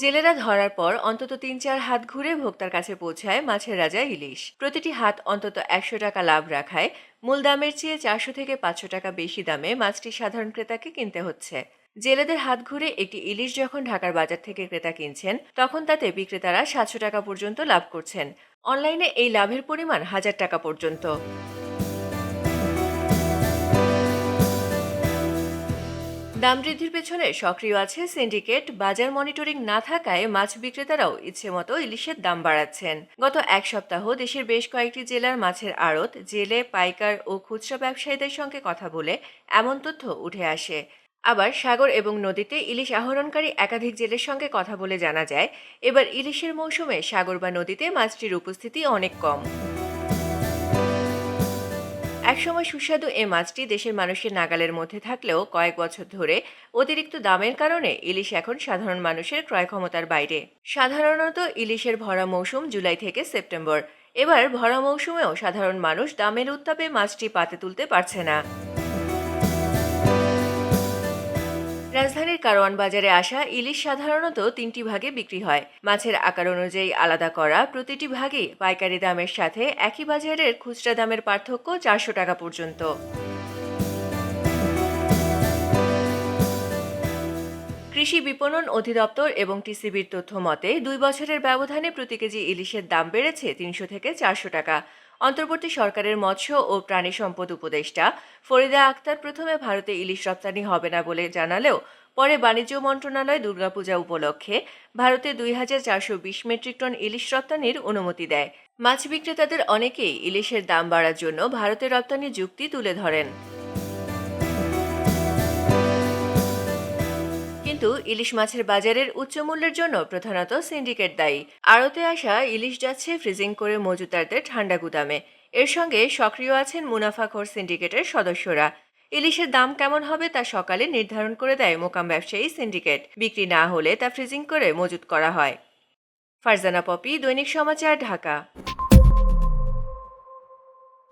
জেলেরা ধরার পর অন্তত তিন চার হাত ঘুরে ভোক্তার কাছে পৌঁছায় মাছের রাজা ইলিশ। প্রতিটি হাত অন্তত একশো টাকা লাভ রাখায়, মূল দামের চেয়ে চারশো থেকে পাঁচশো টাকা বেশি দামে মাছটি সাধারণ ক্রেতাকে কিনতে হচ্ছে। জেলেদের হাত ঘুরে একটি ইলিশ যখন ঢাকার বাজার থেকে ক্রেতা কিনছেন, তখন তাতে বিক্রেতারা সাতশো টাকা পর্যন্ত লাভ করছেন। অনলাইনে এই লাভের পরিমাণ হাজার টাকা পর্যন্ত। দাম বৃদ্ধির পেছনে সক্রিয় আছে সিন্ডিকেট। বাজার মনিটরিং না থাকায় মাছ বিক্রেতারাও ইচ্ছে মতো ইলিশের দাম বাড়াচ্ছেন। গত এক সপ্তাহ দেশের বেশ কয়েকটি জেলার মাছের আড়ত, জেলে, পাইকার ও খুচরা ব্যবসায়ীদের সঙ্গে কথা বলে এমন তথ্য উঠে আসে। আবার সাগর এবং নদীতে ইলিশ আহরণকারী একাধিক জেলের সঙ্গে কথা বলে জানা যায়, এবার ইলিশের মৌসুমে সাগর বা নদীতে মাছটির উপস্থিতি অনেক কম। একসময় সুস্বাদু এ মাছটি দেশের মানুষের নাগালের মধ্যে থাকলেও কয়েক বছর ধরে অতিরিক্ত দামের কারণে ইলিশ এখন সাধারণ মানুষের ক্রয় ক্ষমতার বাইরে। সাধারণত ইলিশের ভরা মৌসুম জুলাই থেকে সেপ্টেম্বর। এবার ভরা মৌসুমেও সাধারণ মানুষ দামের উত্তাপে মাছটি পাতে তুলতে পারছে না। রাজধানীর কারওয়ান বাজারে আসা ইলিশ সাধারণত তিনটি ভাগে বিক্রি হয়। মাছের আকার অনুযায়ী আলাদা করা প্রতিটি ভাগে পাইকারি দামের সাথে একই বাজারের খুচরা দামের পার্থক্য চারশো টাকা পর্যন্ত। কৃষি বিপণন অধিদপ্তর এবং টিসিবির তথ্য মতে, দুই বছরের ব্যবধানে প্রতি কেজি ইলিশের দাম বেড়েছে তিনশো থেকে চারশো টাকা। অন্তর্বর্তী সরকারের মৎস্য ও প্রাণী সম্পদ উপদেষ্টা ফরিদা আক্তার প্রথমে ভারতে ইলিশ রপ্তানি হবে না বলে জানালেও পরে বাণিজ্য মন্ত্রণালয় দুর্গাপূজা উপলক্ষে ভারতে দুই হাজার চারশো বিশ মেট্রিক টন ইলিশ রপ্তানির অনুমতি দেয়। মাছ বিক্রেতাদের অনেকেই ইলিশের দাম বাড়ার জন্য ভারতে রপ্তানি যুক্তি তুলে ধরেন। কিন্তু ইলিশ মাছের বাজারের উচ্চ মূল্যের জন্য প্রধানত সিন্ডিকেট দায়ী। আড়তে আসা ইলিশ যাচ্ছে ফ্রিজিং করে মজুতারদের ঠান্ডা গুদামে। এর সঙ্গে সক্রিয় আছেন মুনাফাখোর সিন্ডিকেটের সদস্যরা। ইলিশের দাম কেমন হবে তা সকালে নির্ধারণ করে দেয় মোকাম ব্যবসায়ী সিন্ডিকেট। বিক্রি না হলে তা ফ্রিজিং করে মজুত করা হয়। ফারজানা পপি, দৈনিক সমাচার, ঢাকা।